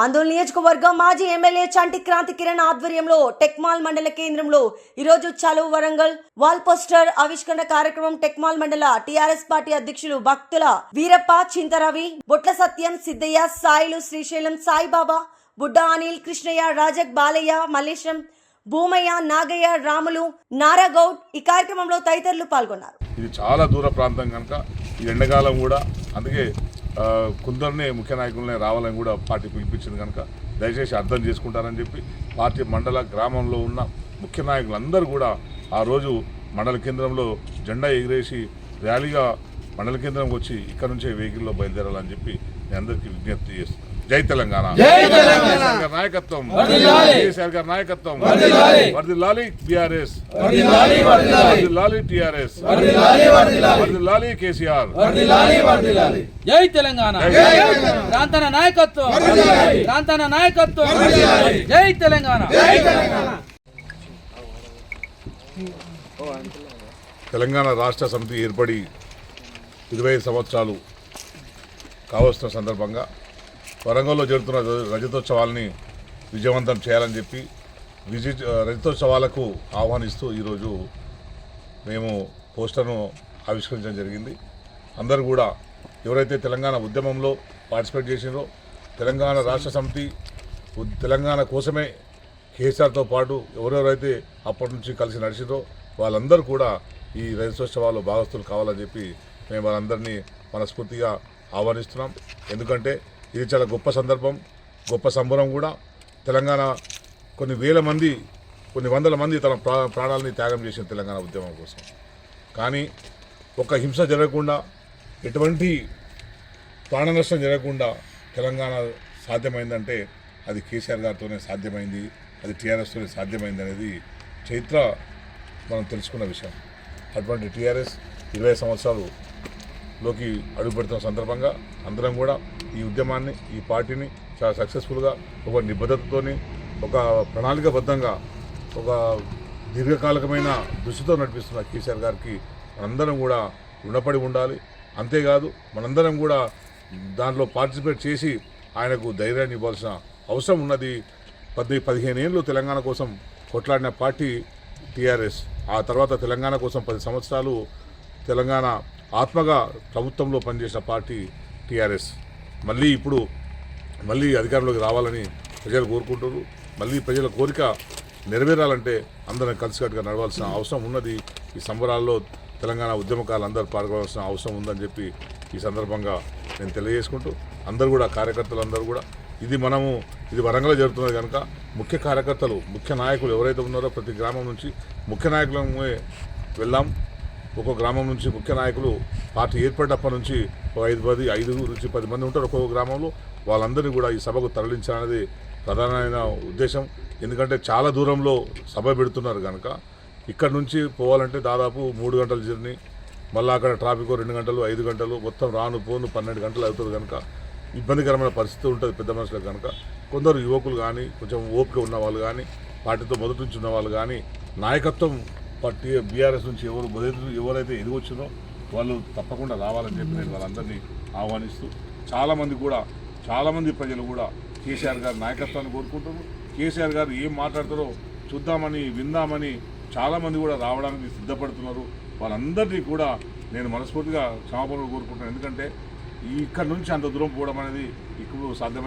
ఆందోళన నియోజకవర్గం మాజీ ఎమ్మెల్యే చంటి క్రాంతి కిరణ్ ఆధ్వర్యంలో టెక్మాల్ మండల కేంద్రంలో ఈరోజు చలువు వరంగల్. వాల్ పోస్టర్ ఆవిష్కరణ కార్యక్రమం టెక్మాల్ మండల టిఆర్ఎస్ పార్టీ అధ్యక్షులు భక్తుల వీరప్ప చింతరవి బొట్ల సత్యం సిద్ధయ్య సాయిలు శ్రీశైలం సాయిబాబా బుడ్డ అనిల్ కృష్ణయ్య రాజక్ బాలయ్య మల్లేశం భూమయ్య నాగయ్య రాములు నారాగౌడ్ ఈ కార్యక్రమంలో తదితరులు పాల్గొన్నారు. ఇది చాలా దూర ప్రాంతం కనుక ఈ ఎండాకాలం కూడా అందుకే కొందరినే ముఖ్య నాయకులనే రావాలని కూడా పార్టీ పిలిపించింది కనుక దయచేసి అర్థం చేసుకుంటారని చెప్పి పార్టీ మండల గ్రామంలో ఉన్న ముఖ్య నాయకులందరూ కూడా ఆ రోజు మండల కేంద్రంలో జెండా ఎగిరేసి ర్యాలీగా మండల కేంద్రంకి వచ్చి ఇక్కడ నుంచే వెహికల్లో బయలుదేరాలని చెప్పి నేను అందరికీ విజ్ఞప్తి చేస్తున్నాను. జై తెలంగాణ. నాయకత్వం. కేసీఆర్ గారి నాయకత్వం. వర్దిల్లాలి. బీఆర్ఎస్ వర్దిల్లాలి టిఆర్ఎస్. వర్దిల్లాలి కేసీఆర్. జై తెలంగాణ. ప్రాంతన నాయకత్వం. ప్రాంతన నాయకత్వం. జై తెలంగాణ. తెలంగాణ. రాష్ట్ర సమితి ఏర్పడి ఇరవై సంవత్సరాలు కావస్తున్న సందర్భంగా వరంగల్లో జరుగుతున్న రజతోత్సవాలని రజతోత్సవాల్ని విజయవంతం చేయాలని చెప్పి విజయ రజతోత్సవాలకు ఆహ్వానిస్తూ ఈరోజు మేము పోస్టర్ను ఆవిష్కరించడం జరిగింది. అందరూ కూడా ఎవరైతే తెలంగాణ ఉద్యమంలో పార్టిసిపేట్ చేసినారో తెలంగాణ రాష్ట్ర సమితి ఉద్- తెలంగాణ కోసమే కేసీఆర్తో పాటు ఎవరెవరైతే అప్పటి నుంచి కలిసి నడిచిరో వాళ్ళందరూ కూడా ఈ రజతోత్సవాల్లో భాగస్తులు కావాలని చెప్పి మేము వాళ్ళందరినీ మనస్ఫూర్తిగా ఆహ్వానిస్తున్నాం. ఎందుకంటే ఇది చాలా గొప్ప సందర్భం గొప్ప సంబరం కూడా. తెలంగాణ కొన్ని వేల మంది కొన్ని వందల మంది తన ప్రా ప్రాణాలని త్యాగం చేసిన తెలంగాణ ఉద్యమం కోసం. కానీ ఒక హింస జరగకుండా ఎటువంటి ప్రాణ నష్టం జరగకుండా తెలంగాణ సాధ్యమైందంటే అది కేసీఆర్ గారితోనే సాధ్యమైంది అది టీఆర్ఎస్తోనే సాధ్యమైంది అనేది చైత్ర మనం తెలుసుకున్న విషయం. అటువంటి టీఆర్ఎస్ ఇరవై సంవత్సరాలు లోకి అడుగుపెడుతున్న సందర్భంగా అందరం కూడా ఈ ఉద్యమాన్ని ఈ పార్టీని చాలా సక్సెస్ఫుల్గా ఒక నిబద్ధతతోని ఒక ప్రణాళికబద్ధంగా ఒక దీర్ఘకాలికమైన దృష్టితో నడిపిస్తున్న కేసీఆర్ గారికి మనందరం కూడా రుణపడి ఉండాలి. అంతేకాదు మనందరం కూడా దాంట్లో పార్టిసిపేట్ చేసి ఆయనకు ధైర్యాన్ని ఇవ్వాల్సిన అవసరం ఉన్నది. పది పదిహేను ఏళ్ళు తెలంగాణ కోసం కొట్లాడిన పార్టీ టీఆర్ఎస్. ఆ తర్వాత తెలంగాణ కోసం పది సంవత్సరాలు తెలంగాణ ఆత్మగా ప్రభుత్వంలో పనిచేసిన పార్టీ టీఆర్ఎస్. మళ్ళీ ఇప్పుడు మళ్ళీ అధికారంలోకి రావాలని ప్రజలు కోరుకుంటున్నారు. మళ్ళీ ప్రజల కోరిక నెరవేరాలంటే అందరం కలిసికట్టుగా నడవాల్సిన అవసరం ఉన్నది. ఈ సంబరాల్లో తెలంగాణ ఉద్యమకాలు అందరూ పాల్గొనాల్సిన అవసరం ఉందని చెప్పి ఈ సందర్భంగా నేను తెలియజేసుకుంటూ అందరూ కూడా కార్యకర్తలు అందరూ కూడా ఇది మనము ఇది వరంగల్ జరుగుతున్నది కనుక ముఖ్య కార్యకర్తలు ముఖ్య నాయకులు ఎవరైతే ఉన్నారో ప్రతి గ్రామం నుంచి ముఖ్య నాయకులమే వెళ్ళాం ఒక్కో గ్రామం నుంచి ముఖ్య నాయకులు పార్టీ ఏర్పడినప్పటి నుంచి ఒక ఐదు పది ఐదు నుంచి పది మంది ఉంటారు ఒక్కొక్క గ్రామంలో. వాళ్ళందరినీ కూడా ఈ సభకు తరలించాలనేది ప్రధానమైన ఉద్దేశం. ఎందుకంటే చాలా దూరంలో సభ పెడుతున్నారు కనుక ఇక్కడ నుంచి పోవాలంటే దాదాపు మూడు గంటల జర్నీ. మళ్ళీ అక్కడ ట్రాఫిక్ రెండు గంటలు ఐదు గంటలు మొత్తం రాను పోను పన్నెండు గంటలు అవుతుంది కనుక ఇబ్బందికరమైన పరిస్థితి ఉంటుంది పెద్ద మనుషులకు కనుక కొందరు యువకులు కానీ కొంచెం ఓపిక ఉన్న వాళ్ళు కానీ పార్టీతో మొదటి నుంచి ఉన్న వాళ్ళు కానీ నాయకత్వం పార్టీ బీఆర్ఎస్ నుంచి ఎవరు మొదటి ఎవరైతే ఎదిగొచ్చినో వాళ్ళు తప్పకుండా రావాలని చెప్పి నేను వాళ్ళందరినీ ఆహ్వానిస్తూ చాలామంది కూడా చాలామంది ప్రజలు కూడా కేసీఆర్ గారి నాయకత్వాన్ని కోరుకుంటున్నారు. కేసీఆర్ గారు ఏం మాట్లాడతారో చూద్దామని విందామని చాలామంది కూడా రావడానికి సిద్ధపడుతున్నారు. వాళ్ళందరినీ కూడా నేను మనస్ఫూర్తిగా క్షమాపణలు కోరుకుంటున్నాను. ఎందుకంటే ఇక్కడ నుంచి అంత దూరం పోవడం అనేది ఇప్పుడు సాధ్యమై